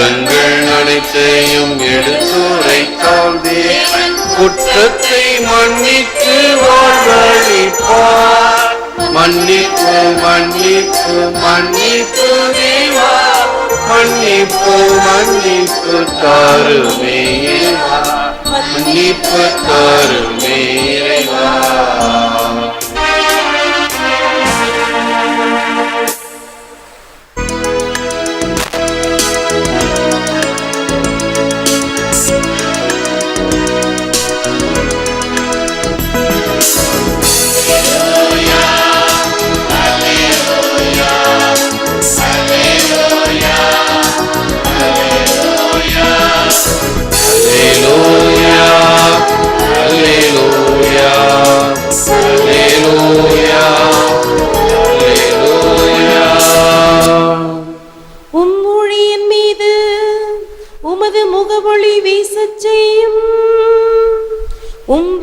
குற்றங்கள் அனைத்தையும் எடுத்துரைத்தால் தேவன் குற்றத்தை மன்னித்து வாழ்வழிப்பார். மன்னிப்பு மன்னிப்பு மன்னிப்பு தேவா. மன்னிப்பு மன்னிப்பு தாருமே. மன்னிப்பு தாருமே.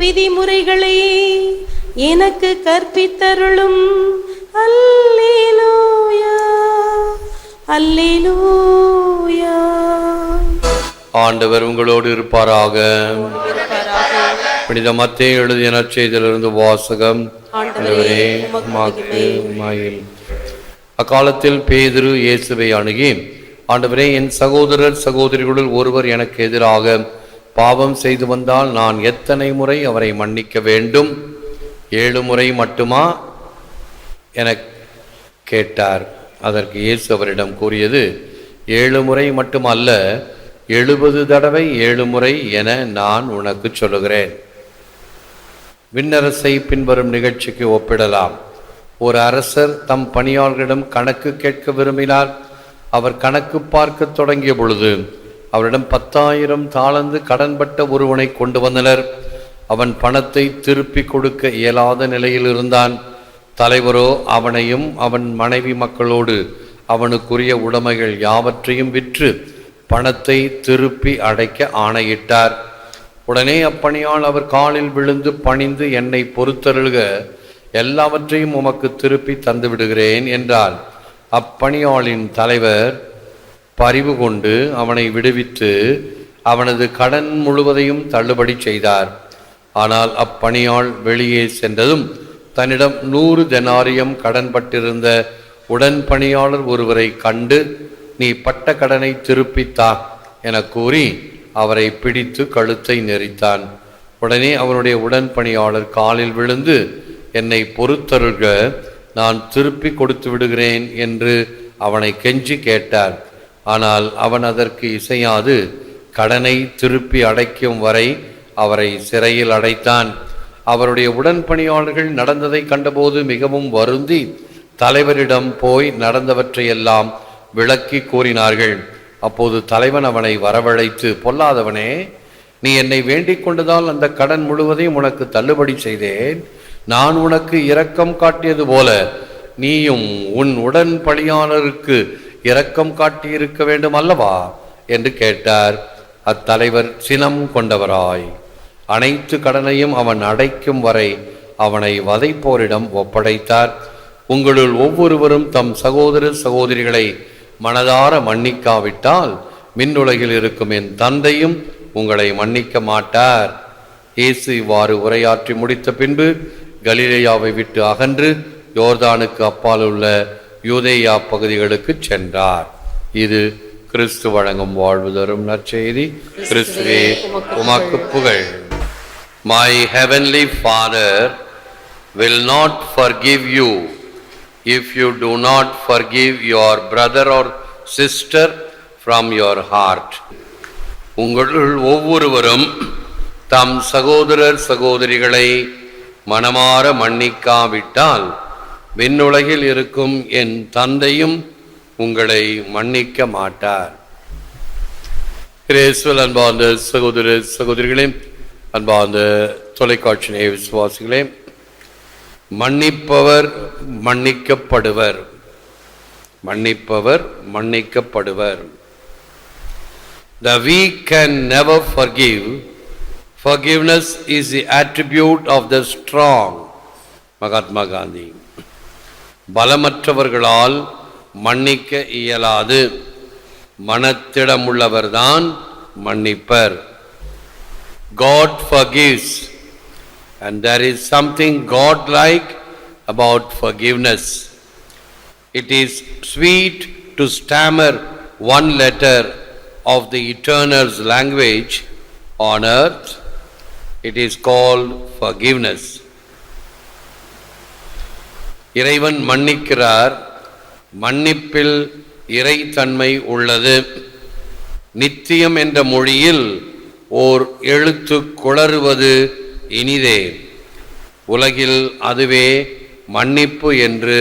விதிமுறைகளை எனக்கு கற்பித்தருளும். அல்லேலூயா. அல்லேலூயா. ஆண்டவர் உங்களோடு இருப்பாராக. புனித மத்தேயு எழுதிய நற்செய்தியிலிருந்து வாசகம். அக்காலத்தில் பேதுரு இயேசுவை அணுகி ஆண்டவரே என் சகோதரர் சகோதரிகளுள் ஒருவர் எனக்கு எதிராக பாவம் செய்து வந்தால் நான் எத்தனை முறை அவரை மன்னிக்க வேண்டும்? ஏழு முறை மட்டுமா? என கேட்டார். அதற்கு இயேசு அவரிடம் கூறியது ஏழு முறை மட்டுமல்ல எழுபது தடவை ஏழு முறை என நான் உனக்கு சொல்லுகிறேன். விண்ணரசை பின்வரும் நிகழ்ச்சிக்கு ஒப்பிடலாம். ஒரு அரசர் தம் பணியாளர்களிடம் கணக்கு கேட்க விரும்பினார் அவர் கணக்கு பார்க்க தொடங்கிய பொழுது அவரிடம் பத்தாயிரம் தாளந்து கடன்பட்ட ஒருவனை கொண்டு வந்தனர். அவன் பணத்தை திருப்பி கொடுக்க இயலாத நிலையில் இருந்தான். தலைவரோ அவனையும் அவன் மனைவி மக்களோடு அவனுக்குரிய உடைமைகள் யாவற்றையும் விற்று பணத்தை திருப்பி அடைக்க ஆணையிட்டார். உடனே அப்பணியால் அவர் காலில் விழுந்து பணிந்து என்னை பொறுத்தருள்க எல்லாவற்றையும் உமக்கு திருப்பி தந்து விடுகிறேன் என்றார் அப்பணியாளின் தலைவர் பரிவு கொண்டு அவனை விடுவித்து அவனது கடன் முழுவதையும் தள்ளுபடி செய்தார். ஆனால் அப்பணியாள் வெளியே சென்றதும் தன்னிடம் நூறு தெனாரியம் கடன்பட்டிருந்த உடன் பணியாளர் ஒருவரை கண்டு நீ பட்ட கடனை திருப்பித்தா என கூறி அவரை பிடித்து கழுத்தை நெரித்தான். உடனே அவனுடைய உடன் பணியாளர் காலில் விழுந்து என்னை பொறுத்தருள்க நான் திருப்பி கொடுத்து விடுகிறேன் என்று அவனை கெஞ்சி கேட்டார். ஆனால் அவன் அதற்கு இசையாது. கடனை திருப்பி அடைக்கும் வரை அவரை சிறையில் அடைத்தான். அவருடைய உடன்பணியாளர்கள் நடந்ததை கண்டபோது மிகவும் வருந்தி தலைவரிடம் போய் நடந்தவற்றையெல்லாம் விளக்கி கூறினார்கள். அப்போது தலைவன் அவனை வரவழைத்து பொல்லாதவனே நீ என்னை வேண்டிக் கொண்டதால் அந்த கடன் முழுவதையும் உனக்கு தள்ளுபடி செய்தேன். நான் உனக்கு இரக்கம் காட்டியது போல நீயும் உன் உடன் பணியாளருக்கு இரக்கம் காட்டியிருக்க வேண்டும் அல்லவா? என்று கேட்டார். அத்தலைவர் சினம் கொண்டவராய். அனைத்து கடனையும் அவன் அடைக்கும் வரை அவனை வதைப்போரிடம் ஒப்படைத்தார். உங்களுள் ஒவ்வொருவரும் தம் சகோதர சகோதரிகளை மனதார மன்னிக்காவிட்டால் மின்னுலகில் இருக்கும் என் தந்தையும் உங்களை மன்னிக்க மாட்டார். இயேசு இவ்வாறு உரையாற்றி முடித்த பின்பு கலிலேயாவை விட்டு அகன்று யோர்தானுக்கு அப்பால் உள்ள யூதேயா பகுதிகளுக்கு சென்றார். இது கிறிஸ்து வழங்கும் வாழ்வு தரும் நற்செய்தி. கிறிஸ்துவே உமக்கு புகழ். My heavenly father will not forgive you if you do not forgive your brother or sister from your heart. உங்களுள் ஒவ்வொருவரும் தம் சகோதரர் சகோதரிகளை மனமாற மன்னிக்காவிட்டால் விண்ணுலகில் இருக்கும் என் தந்தையும் உங்களை மன்னிக்க மாட்டார் கிரேஸ்வல் அன்பார்ந்த சகோதர சகோதரிகளே அன்பார்ந்த தொலைக்காட்சி நேய விசுவாசிகளே மன்னிப்பவர் மன்னிக்கப்படுவர் மன்னிப்பவர் மன்னிக்கப்படுவர் The வீ can never forgive. Forgiveness is the attribute of the strong. Mahatma Gandhi பலமற்றவர்களால் மன்னிக்க இயலாது மனத்திடமுள்ளவர்தான் மன்னிப்பர் God forgives and there is something God-like about forgiveness. It is sweet to stammer one letter of the eternal's language on earth. It is called forgiveness. இறைவன் மன்னிக்கிறார். மன்னிப்பில் இறைத்தன்மை உள்ளது. நித்தியம் என்ற மொழியில் ஓர் எழுத்து குளறுவது இனிதே. உலகில் அதுவே மன்னிப்பு என்று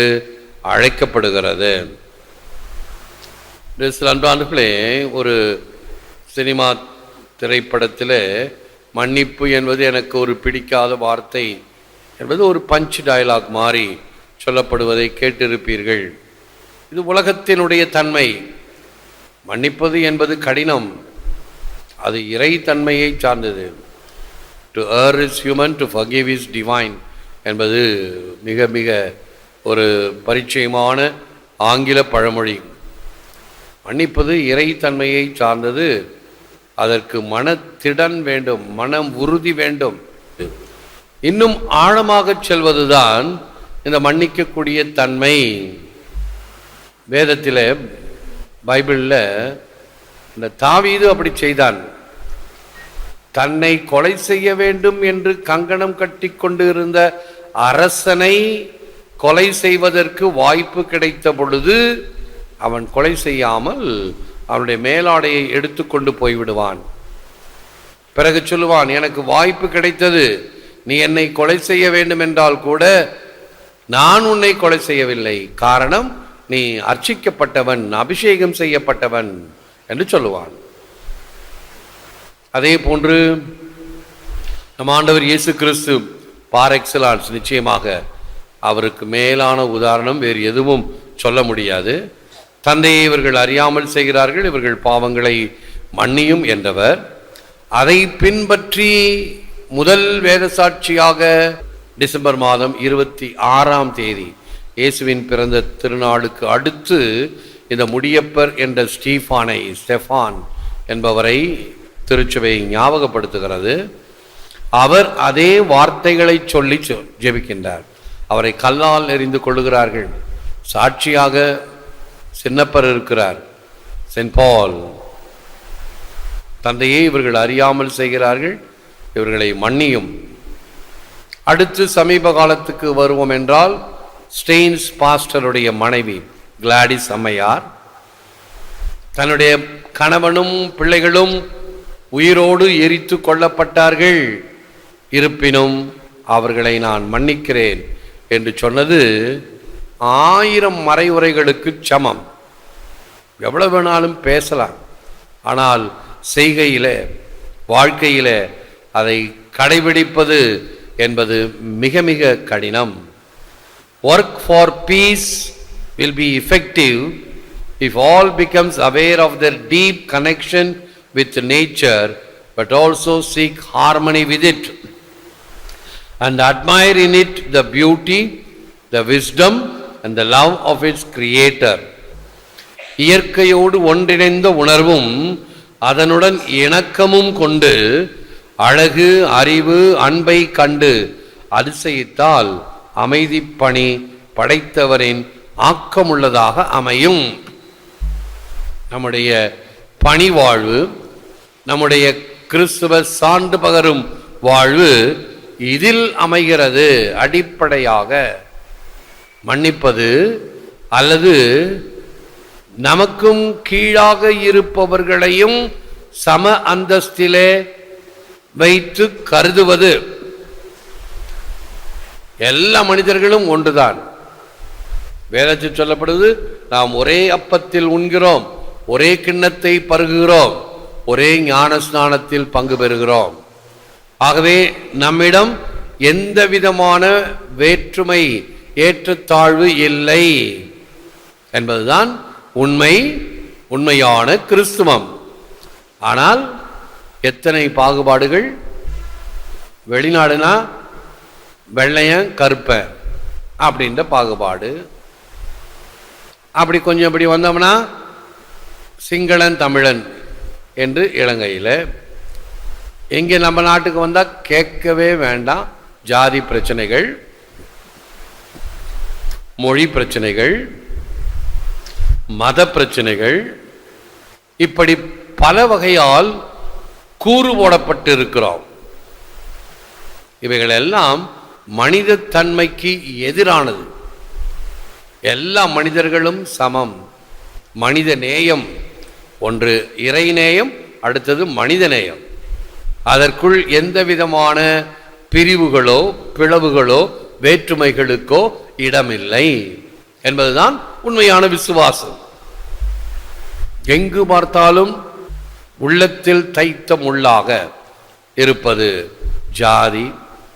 அழைக்கப்படுகிறது. சில அன்பாண்டுகளே ஒரு சினிமா திரைப்படத்தில் மன்னிப்பு என்பது எனக்கு ஒரு பிடிக்காத வார்த்தை என்பது ஒரு பஞ்ச் டயலாக் மாறி சொல்லப்படுவதை கேட்டிருப்பீர்கள். இது உலகத்தினுடைய தன்மை. மன்னிப்பது என்பது கடினம். அது இறை தன்மையை சார்ந்தது. To err is human to forgive is divine என்பது மிக மிக ஒரு பரிச்சயமான ஆங்கில பழமொழி. மன்னிப்பது இறைத்தன்மையை சார்ந்தது. அதற்கு மனத்திடன் வேண்டும் மனம் உறுதி வேண்டும். இன்னும் ஆழமாக செல்வதுதான் இந்த மன்னிக்கக்கூடிய தன்மை வேதத்தில் பைபிளில் இந்த தாவீது அப்படி செய்தான். தன்னை கொலை செய்ய வேண்டும் என்று கங்கணம் கட்டி கொண்டு இருந்த அரசனை கொலை செய்வதற்கு வாய்ப்பு கிடைத்த பொழுது அவன் கொலை செய்யாமல் அவனுடைய மேலாடையை எடுத்துக்கொண்டு போய்விடுவான். பிறகு சொல்லுவான் எனக்கு வாய்ப்பு கிடைத்தது. நீ என்னை கொலை செய்ய வேண்டும் என்றால் கூட நான் உன்னை கொலை செய்யவில்லை. காரணம் நீ அர்ச்சிக்கப்பட்டவன் அபிஷேகம் செய்யப்பட்டவன் என்று சொல்லுவான். அதே போன்று நம் ஆண்டவர் இயேசு கிறிஸ்து பார் எக்ஸலான்ஸ் நிச்சயமாக அவருக்கு மேலான உதாரணம் வேறு எதுவும் சொல்ல முடியாது. தந்தையை இவர்கள் அறியாமல் செய்கிறார்கள் இவர்கள் பாவங்களை மன்னியும் என்றவர். அதை பின்பற்றி முதல் வேத சாட்சியாக டிசம்பர் மாதம் இருபத்தி ஆறாம் தேதி இயேசுவின் பிறந்த திருநாளுக்கு அடுத்து இந்த முடியப்பர் என்ற ஸ்டீஃபானை ஸ்டெஃபான் என்பவரை திருச்சபை ஞாபகப்படுத்துகிறது. அவர் அதே வார்த்தைகளை சொல்லி சொ- ஜெபிக்கின்றார். அவரை கல்லால் எறிந்து கொள்ளுகிறார்கள். சாட்சியாக சின்னப்பர் இருக்கிறார் சென்ட் பால். தந்தையை இவர்கள் அறியாமல் செய்கிறார்கள் இவர்களை மன்னியும். அடுத்து சமீப காலத்துக்கு வருவோம் என்றால் ஸ்டெயின்ஸ் பாஸ்டருடைய மனைவி கிளாடிஸ் அம்மையார். தன்னுடைய கணவனும் பிள்ளைகளும் உயிரோடு எரித்து கொல்லப்பட்டார்கள். இருப்பினும் அவர்களை நான் மன்னிக்கிறேன் என்று சொன்னது ஆயிரம் மறைவுரைகளுக்கு சமம். எவ்வளவு வேணாலும் பேசலாம். ஆனால் செய்கையில் வாழ்க்கையில் அதை கடைபிடிப்பது என்பது மிக மிக கடினம் work for peace will be effective if all becomes aware of their deep connection with nature but also seek harmony with it and admire in it the beauty the wisdom and the love of its creator இயற்கையோடு ஒன்றிணைந்த உணர்வும் அதனுடன் இணக்கமும் கொண்டு அழகு அறிவு அன்பை கண்டு அதிசயித்தால் அமைதி பணி படைத்தவரின் ஆக்கமுள்ளதாக அமையும். நம்முடைய பணிவாழ்வு நம்முடைய கிறிஸ்துவ சான்று பகரும் வாழ்வு இதில் அமைகிறது அடிப்படையாக. மன்னிப்பது அல்லது நமக்கும் கீழாக இருப்பவர்களையும் சம அந்தஸ்திலே வைத்து கருதுவது. எல்லா மனிதர்களும் ஒன்றுதான். வேதத்தில் சொல்லப்படுவது நாம் ஒரே அப்பத்தில் உண்கிறோம் ஒரே கிண்ணத்தை பருகுகிறோம் ஒரே ஞான ஸ்நானத்தில் பங்கு பெறுகிறோம். ஆகவே நம்மிடம் எந்த விதமான வேற்றுமை ஏற்றத்தாழ்வு இல்லை என்பதுதான் உண்மை உண்மையான கிறிஸ்துவம். ஆனால் எத்தனை பாகுபாடுகள்? வெளிநாடுனா வெள்ளையன் கருப்பன் அப்படின்ற பாகுபாடு. அப்படி கொஞ்சம் இப்படி வந்தோம்னா சிங்களன் தமிழன் என்று இலங்கையில். இங்கே நம்ம நாட்டுக்கு வந்தால் கேட்கவே வேண்டாம். ஜாதி பிரச்சனைகள் மொழி பிரச்சனைகள் மத பிரச்சனைகள் இப்படி பல வகையால் கூறு போடப்பட்டு இருக்கிறோம் இவைகளெல்லாம் மனித தன்மைக்கு எதிரானது. எல்லா மனிதர்களும் சமம். மனித நேயம் ஒன்று இறைநேயம் அடுத்தது மனித நேயம். அதற்குள் எந்த விதமான பிரிவுகளோ பிளவுகளோ வேற்றுமைகளுக்கோ இடமில்லை என்பதுதான் உண்மையான விசுவாசம். எங்கு பார்த்தாலும் உள்ளத்தில் தைத்த முள்ளாக இருப்பது ஜாதி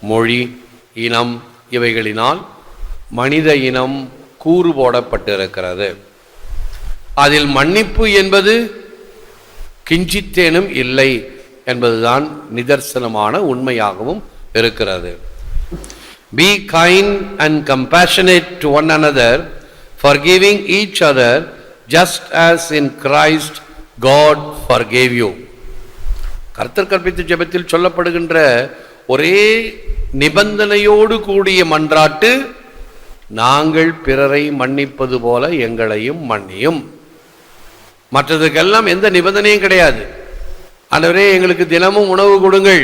மொழி இனம் இவைகளினால் மனித இனம் கூறு போடப்பட்டிருக்கிறது. அதில் மன்னிப்பு என்பது கிஞ்சித்தேனும் இல்லை என்பதுதான் நிதர்சனமான உண்மையாகவும் இருக்கிறது. Be kind and compassionate to one another forgiving each other just as in Christ God forgave you கர்த்தர் கற்பித்த ஜெபத்தில் சொல்லப்படுகின்ற ஒரே நிபந்தனையோடு கூடிய மன்றாட்டு நாங்கள் பிறரை மன்னிப்பது போல எங்களையும் மன்னியும். மற்றதுக்கெல்லாம் எந்த நிபந்தனையும் கிடையாது. ஆண்டவரே எங்களுக்கு தினமும் உணவு கொடுங்கள்.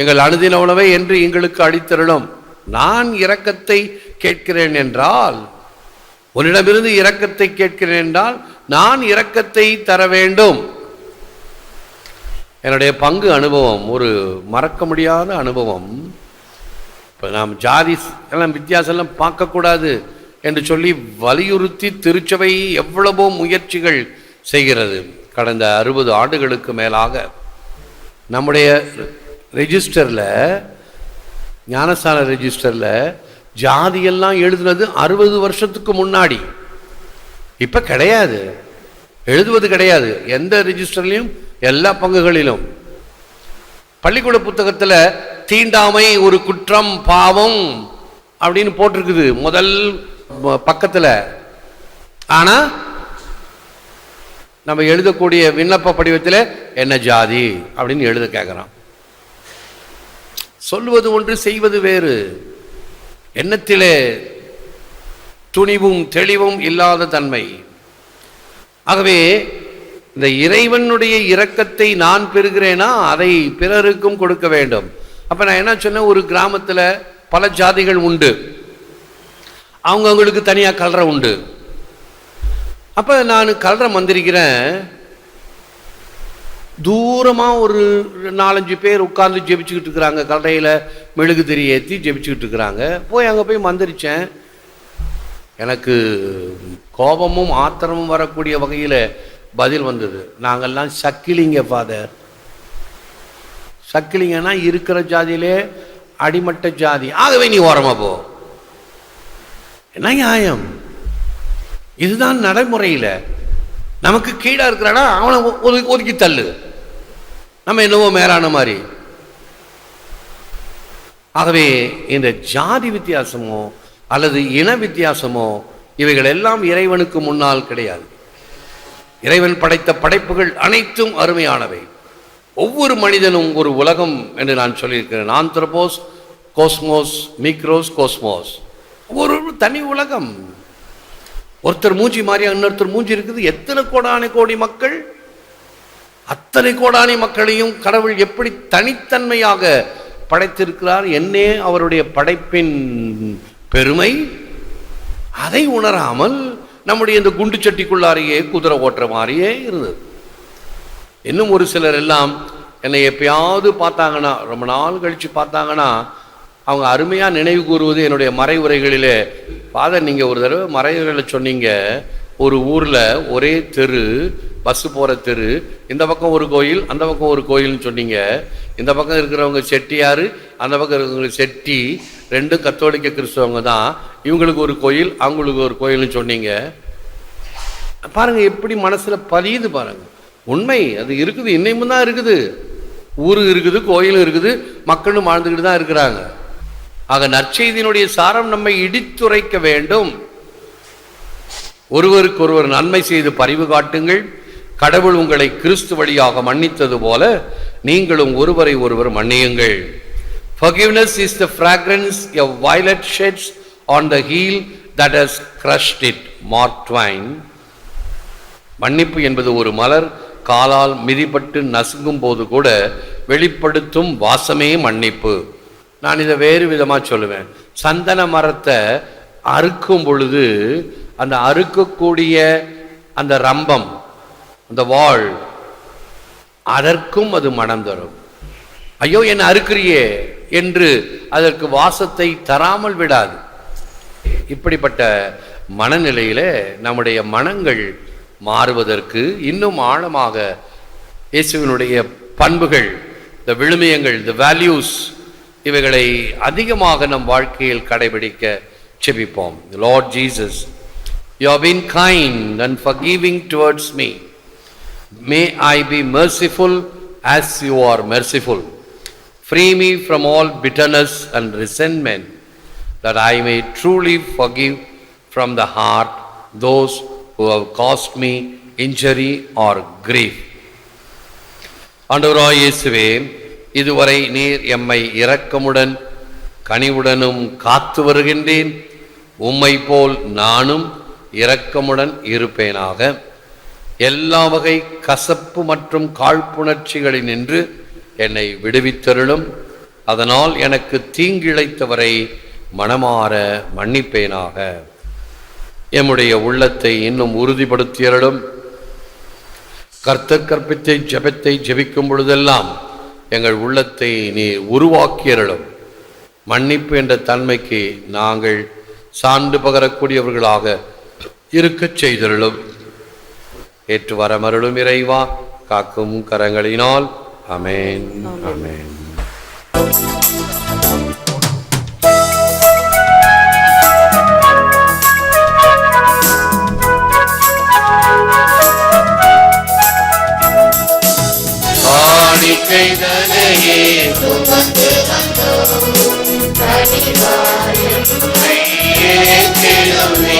எங்கள் அனுதின உணவை என்று எங்களுக்கு அளித்தருளும். நான் இரக்கத்தை கேட்கிறேன் என்றால் உன்னிடமிருந்து இரக்கத்தை கேட்கிறேன் என்றால் நான் இரக்கத்தை தர வேண்டும் என்னுடைய பங்கு அனுபவம் ஒரு மறக்க முடியாத அனுபவம். இப்போ நாம் ஜாதி எல்லாம் வித்தியாசம்லாம் பார்க்கக்கூடாது என்று சொல்லி வலியுறுத்தி திருச்சபை எவ்வளவோ முயற்சிகள் செய்கிறது. கடந்த அறுபது ஆண்டுகளுக்கு மேலாக நம்முடைய ரெஜிஸ்டரில் ஞானஸ்தான ரெஜிஸ்டரில் ஜாதியெல்லாம் எழுதுனது அறுபது வருஷத்துக்கு முன்னாடி. இப்போ கிடையாது. எழுதுவது கிடையாது. எந்த ரிஜிஸ்டர்லையும் எல்லா பங்குகளிலும். பள்ளிக்கூட புத்தகத்தில் தீண்டாமை ஒரு குற்றம் பாவம் அப்படின்னு போட்டிருக்குது. முதல் பக்கத்தில். ஆனால் நம்ம எழுதக்கூடிய விண்ணப்ப படிவத்தில் என்ன ஜாதி? அப்படின்னு எழுத கேட்குறான் சொல்லுவது ஒன்று செய்வது வேறு. எண்ணத்திலே துணிவும் தெளிவும் இல்லாத தன்மை. ஆகவே இந்த இறைவனுடைய இரக்கத்தை நான் பெறுகிறேனா அதை பிறருக்கும் கொடுக்க வேண்டும். அப்போ நான் என்ன சொன்னேன்? ஒரு கிராமத்தில் பல ஜாதிகள் உண்டு. அவங்கவுங்களுக்கு தனியாக கல்ற உண்டு. அப்போ நான் கலரை மந்திரிக்கிறேன். தூரமாக ஒரு நாலஞ்சு பேர் உட்கார்ந்து ஜெபிச்சுக்கிட்டு இருக்கிறாங்க. கலரையில மெழுகு திரி ஏற்றி ஜெபிச்சுக்கிட்டு இருக்கிறாங்க. போய் அங்கே போய் மந்திரிச்சேன். எனக்கு கோபமும் ஆத்திரமும் வரக்கூடிய வகையில் பதில் வந்தது. நாங்கள்லாம் சக்கிலிங்க ஃபாதர் சக்கிலிங்கன்னா இருக்கிற ஜாதியிலே அடிமட்ட ஜாதி. ஆகவே நீ ஓரமா போ. என்ன நியாயம்? இதுதான் நடைமுறையில். நமக்கு கீழே இருக்கிறானா? அவனை ஒதுக்கி ஒதுக்கி தள்ளு. நம்ம என்னவோ மேலான மாதிரி. ஆகவே இந்த ஜாதி வித்தியாசமும் அல்லது இன வித்தியாசமோ இவைகள் எல்லாம் இறைவனுக்கு முன்னால் கிடையாது. இறைவன் படைத்த படைப்புகள் அனைத்தும் அருமையானவை. ஒவ்வொரு மனிதனும் ஒரு உலகம் என்று நான் சொல்லியிருக்கிறேன். ஆந்த்ரபோஸ் கோஸ்மோஸ் மீக்ரோஸ் கோஸ்மோஸ் ஒரு தனி உலகம். ஒருத்தர் மூஞ்சி மாதிரி இன்னொருத்தர் மூஞ்சி இருக்குது. எத்தனை கோடான கோடி மக்கள்? அத்தனை கோடானி மக்களையும் கடவுள் எப்படி தனித்தன்மையாக படைத்திருக்கிறார்? என்னே அவருடைய படைப்பின் பெருமை அதை உணராமல் நம்முடைய இந்த குண்டு சட்டிக்குள்ளாரையே குதிரை ஓட்டுற மாதிரியே இருந்தது. இன்னும் ஒரு சிலர் எல்லாம் என்னை எப்பயாவது பார்த்தாங்கன்னா ரொம்ப நாள் கழித்து பார்த்தாங்கன்னா அவங்க அருமையாக நினைவு கூறுவது என்னுடைய மறைவுரைகளிலே ஃபாதர் நீங்கள் ஒரு தடவை மறைவுரையில் சொன்னீங்க ஒரு ஊரில் ஒரே தெரு பஸ்ஸு போகிற தெரு இந்த பக்கம் ஒரு கோயில் அந்த பக்கம் ஒரு கோயில்னு சொன்னீங்க. இந்த பக்கம் இருக்கிறவங்க செட்டியார் அந்த பக்கம் இருக்கிறவங்களுக்கு செட்டி ரெண்டும் கத்தோலிக்க கிறிஸ்தவங்க தான். இவங்களுக்கு ஒரு கோயில் அவங்களுக்கு ஒரு கோயில்னு சொன்னீங்க. பாருங்கள் எப்படி மனசில் பதியுது பாருங்கள் உண்மை அது இருக்குது இன்னையும் தான் இருக்குது. ஊரு இருக்குது கோயிலும் இருக்குது மக்களும் வாழ்ந்துக்கிட்டு தான் இருக்கிறாங்க. ஆக நற்செய்தியினுடைய சாரம் நம்மை இடித்துரைக்க வேண்டும். ஒருவருக்கு ஒருவர் நன்மை செய்து பரிவு காட்டுங்கள். கடவுள் உங்களை கிறிஸ்து வழியாக மன்னித்தது போல நீங்களும் ஒருவரை ஒருவர் மன்னியுங்கள். Forgiveness is the fragrance a violet sheds on the heel that has crushed it. Mark Twain. மன்னிப்பு என்பது ஒரு மலர் காலால் மிதிப்பட்டு நசுங்கும் போது கூட வெளிப்படுத்தும் வாசமே மன்னிப்பு நான் இதை வேறு விதமாக சொல்லுவேன் சந்தன மரத்தை அறுக்கும் பொழுது அந்த அறுக்கக்கூடிய அந்த ரம்பம் அந்த வாழ் அதற்கும் அது மனம் தரும் ஐயோ என்னை அறுக்கிறியே என்று அதற்கு வாசத்தை தராமல் விடாது. இப்படிப்பட்ட மனநிலையில நம்முடைய மனங்கள் மாறுவதற்கு இன்னும் ஆழமாக இயேசுவினுடைய பண்புகள் இந்த விழுமியங்கள் இந்த வேல்யூஸ் இவைகளை அதிகமாக நம் வாழ்க்கையில் கடைபிடிக்க செபிப்போம். Lord Jesus you have kind kind and forgiving towards me may I be merciful as you are merciful Free me from all bitterness and resentment, that I may truly forgive from the heart those who have caused me injury or grief. ஆண்டவராய் இயேசுவே இதுவரை நீர் எம்மை இரக்கமுடன் கனிவுடனும் காத்து வருகின்றேன் உம்மை போல் நானும் இரக்கமுடன் இருப்பேனாக எல்லா வகை கசப்பு மற்றும் காழ்ப்புணர்ச்சிகளினின்று என்னை விடுவித்தருளும். அதனால் எனக்கு தீங்கிழைத்தவரை மனமாற மன்னிப்பேனாக. எம்முடைய உள்ளத்தை இன்னும் உறுதிப்படுத்தியருளும். கர்த்தர் கற்பித்தை ஜெபத்தை ஜபிக்கும் பொழுதெல்லாம் எங்கள் உள்ளத்தை நீ உருவாக்கியருளும். மன்னிப்பு என்ற தன்மைக்கு நாங்கள் சான்று பகரக்கூடியவர்களாக இருக்கச் செய்தருளும். ஏற்று வரமருளும் இறைவா காக்கும் கரங்களினால் அமேன் அமேன் காணிக்கை தனையே சுமந்து வந்தோம். கனிவாயுமை ஏற்றிடுமே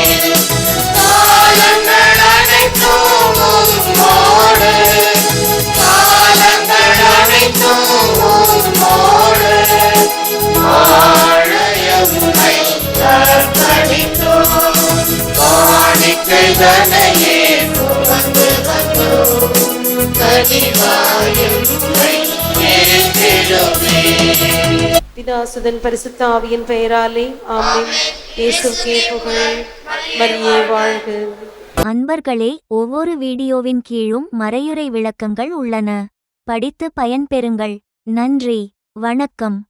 தனையே சுமந்து வந்தோம் கனிவாயுமை ஏற்றிடுமே பிதாசுதன் பரிசுத்த ஆவியின் பெயராலே ஆமென். இயேசுக்கே புகழ். மரியே வாழ்க. அன்பர்களே ஒவ்வொரு வீடியோவின் கீழும் மறையுறை விளக்கங்கள் உள்ளன. படித்து பயன்பெறுங்கள். நன்றி. வணக்கம்.